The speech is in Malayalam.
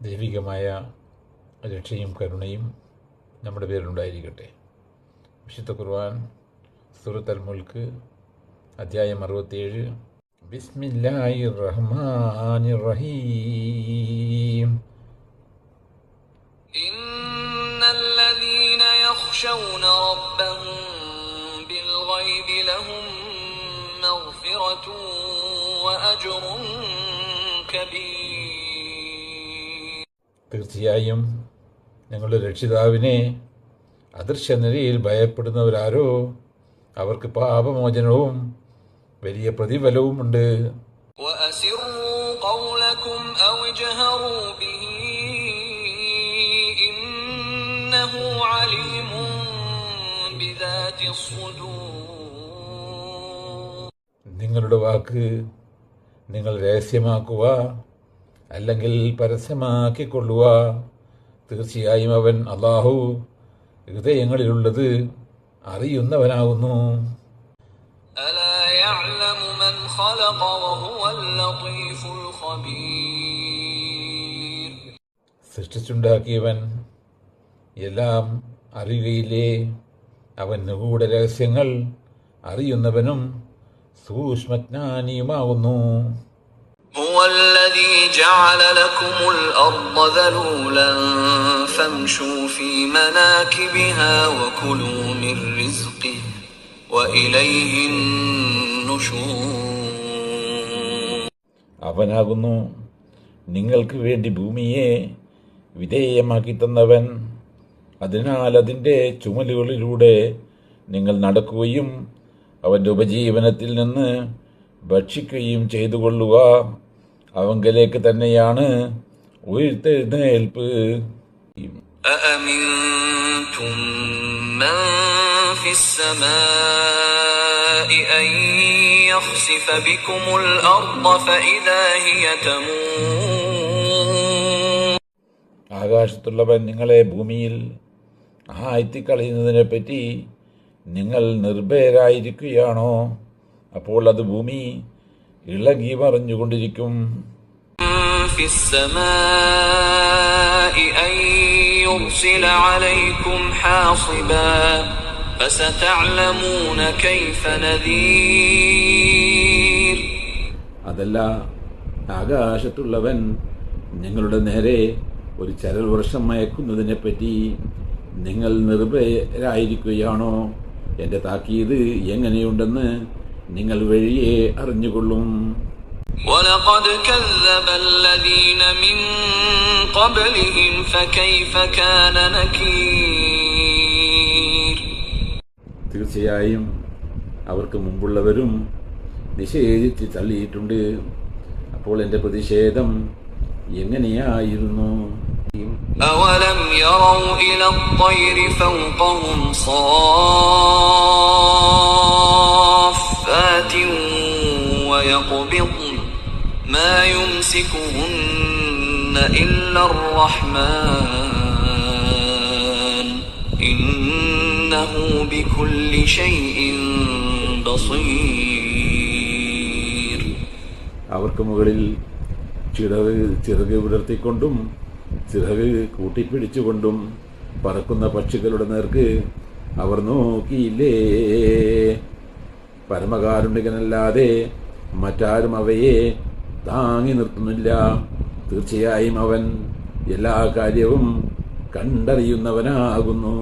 ദൈവികമായ രക്ഷയും കരുണയും നമ്മുടെ പേരിലുണ്ടായിരിക്കട്ടെ വിശുദ്ധ ഖുർആൻ സൂറത്ത് അൽ മുൽക്ക് അധ്യായം അറുപത്തിയേഴ് ബിസ്മില്ലാഹി റഹ്മാനി റഹീം إن الذين يخشون ربهم بالغيب لهم مغفرة وأجر كبير തീർച്ചയായും ഞങ്ങളുടെ രക്ഷിതാവിനെ അദൃശ്യ നിലയിൽ ഭയപ്പെടുന്നവരാരോ? അവർക്ക് പാപമോചനവും വലിയ പ്രതിഫലവും ഉണ്ട്. നിങ്ങളുടെ വാക്ക് നിങ്ങൾ രഹസ്യമാക്കുക. അല്ലെങ്കിൽ പരസ്യമാക്കിക്കൊള്ളുക തീർച്ചയായും അവൻ അള്ളാഹു ഹൃദയങ്ങളിലുള്ളത് അറിയുന്നവനാകുന്നു. സൃഷ്ടിച്ചുണ്ടാക്കിയവൻ എല്ലാം അറിയുകയില്ലേ? അവൻ നിഗൂഢ രഹസ്യങ്ങൾ അറിയുന്നവനും സൂക്ഷ്മജ്ഞാനിയുമാകുന്നു. هو الذي جعل لكم الأرض ذلولا فامشوا في مناكبها وكلوا من رزقه وإليه النشور അവനാകുന്നു നിങ്ങൾക്ക് വേണ്ടി ഭൂമിയെ വിധേയമാക്കി തന്നവൻ അതിനാൽ അതിൻ്റെ ചുമലുകളിലൂടെ നിങ്ങൾ നടക്കുകയും അവൻ്റെ ഉപജീവനത്തിൽ നിന്ന് ഭക്ഷിക്കുകയും ചെയ്തു കൊള്ളുക അവങ്കിലേക്ക് തന്നെയാണ് ഉയർത്തെഴുന്നേൽപ്പ് ആകാശത്തുള്ളവൻ നിങ്ങളെ ഭൂമിയിൽ ആ പറ്റി നിങ്ങൾ നിർഭയരായിരിക്കുകയാണോ? അപ്പോൾ അത് ഭൂമി ഇളകി മറിഞ്ഞുകൊണ്ടിരിക്കും അതല്ല ആകാശത്തുള്ളവൻ ഞങ്ങളുടെ നേരെ ഒരു ചരൽ വർഷം മയക്കുന്നതിനെപ്പറ്റി നിങ്ങൾ നിർഭയരായിരിക്കുകയാണോ? എന്റെ താക്കീത് എങ്ങനെയുണ്ടെന്ന് നിങ്ങൾ വഴിയെ അറിഞ്ഞുകൊള്ളും ولقد كذب الذين من قبلهم فكيف كان نكير തീർച്ചയായും അവർക്ക് മുമ്പുള്ളവരും നിഷേധിച്ച് തള്ളിയിട്ടുണ്ട് അപ്പോൾ എൻ്റെ പ്രതിഷേധം എങ്ങനെയായിരുന്നു أولم يروا إلى الطير فوقهم صافات يمسكهن إلا الرحمن إنه بكل شيء بصير അവർക്ക് മുകളിൽ ചിറക് ചിറക് വിടർത്തിക്കൊണ്ടും ചിറക് കൂട്ടിപ്പിടിച്ചുകൊണ്ടും പറക്കുന്ന പക്ഷികളുടെ നേർക്ക് അവർ നോക്കിയില്ലേ പരമകാരുണികനല്ലാതെ മറ്റാരും അവയെ താങ്ങി നിർത്തുന്നില്ല. തീർച്ചയായും അവൻ എല്ലാ കാര്യവും കണ്ടറിയുന്നവനാകുന്നു.